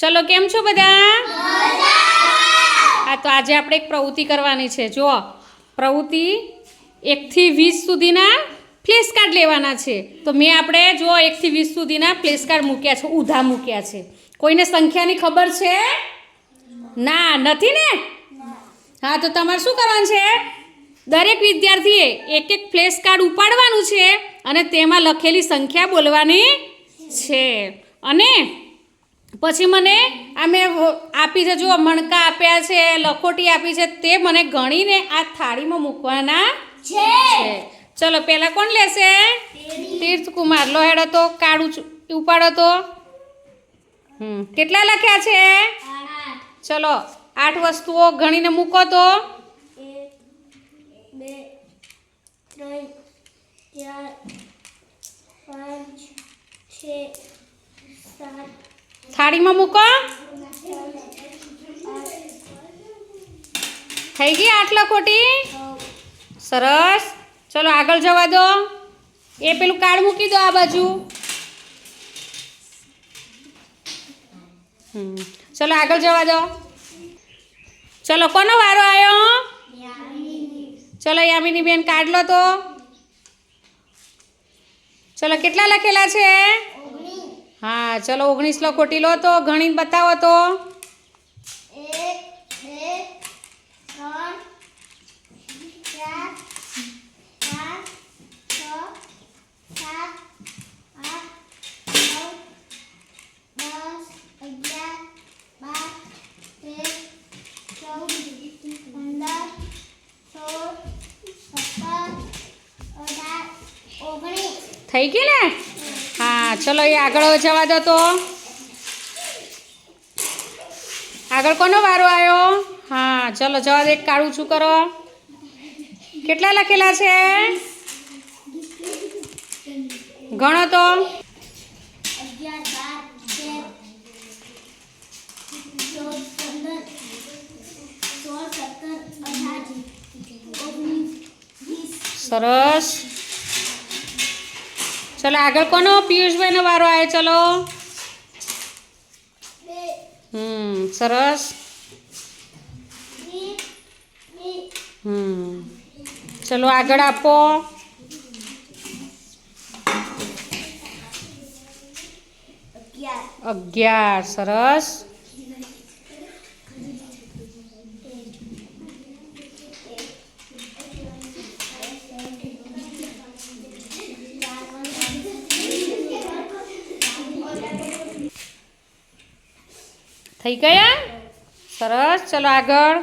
ચલો, કેમ છો બધા? હા તો આજે આપણે એક પ્રવૃત્તિ કરવાની છે. જુઓ, પ્રવૃત્તિ એકથી વીસ સુધીના ફ્લેશ કાર્ડ લેવાના છે. તો મેં આપણે જો એકથી વીસ સુધીના ફ્લેશ કાર્ડ મૂક્યા છે ઉધા મૂક્યા છે. કોઈને સંખ્યાની ખબર છે? ના, નથી ને? હા, તો તમારે શું કરવાનું છે? દરેક વિદ્યાર્થીએ એક એક ફ્લેશ કાર્ડ ઉપાડવાનું છે અને તેમાં લખેલી સંખ્યા બોલવાની છે. અને પછી મને આ મેં આપી છે જુઓ મણકા આપ્યા છે લખોટી આપી છે તે મને ગણીને આ થાળીમાં મૂકવાના છે. ચલો પહેલાં કોણ લેશે? તીર્થકુમાર. લો હેડો તો કાળું ઉપાડો તો. હમ કેટલા લખ્યા છે? ચલો આઠ વસ્તુઓ ગણીને મૂકો તો. ચાર પાંચ છ સાત થાળીમાં મૂકો. થઈ ગઈ આટલા ખોટી? સરસ. ચલો આગળ જવા દો. એ પેલું કાર્ડ મૂકી દો આ બાજુ. ચલો આગળ જવા દો. ચલો, કોનો વારો આવ્યો ચલો યામિની બેન કાર્ડ લો તો. ચલો, કેટલા લખેલા છે? હા ચલો ઓગણીસ લખોટી લો તો ગણી બતાવો તો. થઈ ગઈ ને? હા, ચલો, એ આગળ જવા દો તો. આગળ કોનો વારો આવ્યો? હા, ચલો, જવા દે કાળું છું કરો? કેટલા લખેલા છે? ગણો તો. અગિયાર ચલો આગળ કોનો? પિયુષભાઈનો વારો આવે, ચલો. હમ, સરસ. હમ. ચલો આગળ આપો. અગિયાર. સરસ. થઈ ગયા? સરસ, ચલો આગળ.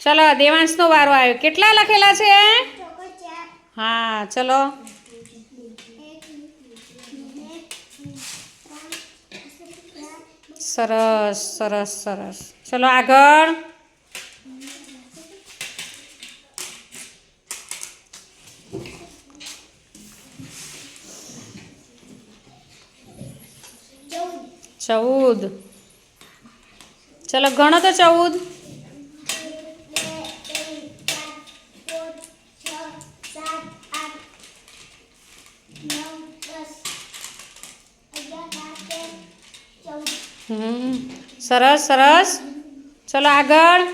ચલો, દેવાંશનો વારો આવ્યો. કેટલા લખેલા છે? હા, ચલો. સરસ સરસ સરસ. ચલો આગળ. ચૌદ. ચલો ગણો તો ચૌદ. સરસ સરસ. ચલો આગળ.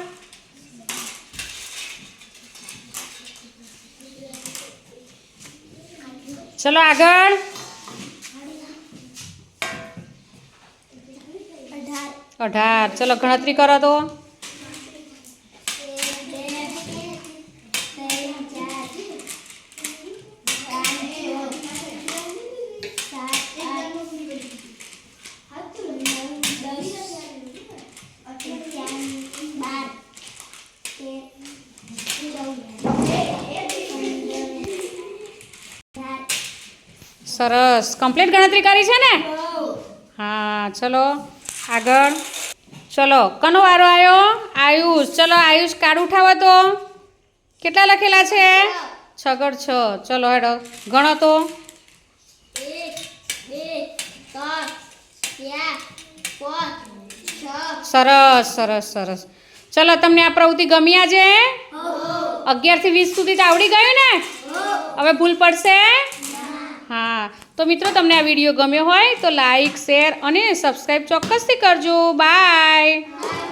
ચલો આગળ. અઢાર. ચલો ગણતરી કરો તો. સરસ. કમ્પ્લીટ ગણતરી કરી છે ને? હા ચલો. આગળ. ચલો કનો વારો આવ્યો આયુષ ચલો આયુષ કાર્ડ ઉઠાવો તો. કેટલા લખેલા છે? છગડ છ. ચલો હેડો ગણો તો. સરસ સરસ સરસ. ચલો તમને આ પ્રવૃત્તિ ગમી આજે? અગિયારથી વીસ સુધી તો આવડી ગયું ને? હવે ભૂલ પડશે? તો મિત્રો, તમને આ વીડિયો ગમ્યો હોય તો લાઈક, શેર અને સબસ્ક્રાઈબ ચોક્કસથી કરજો. બાય.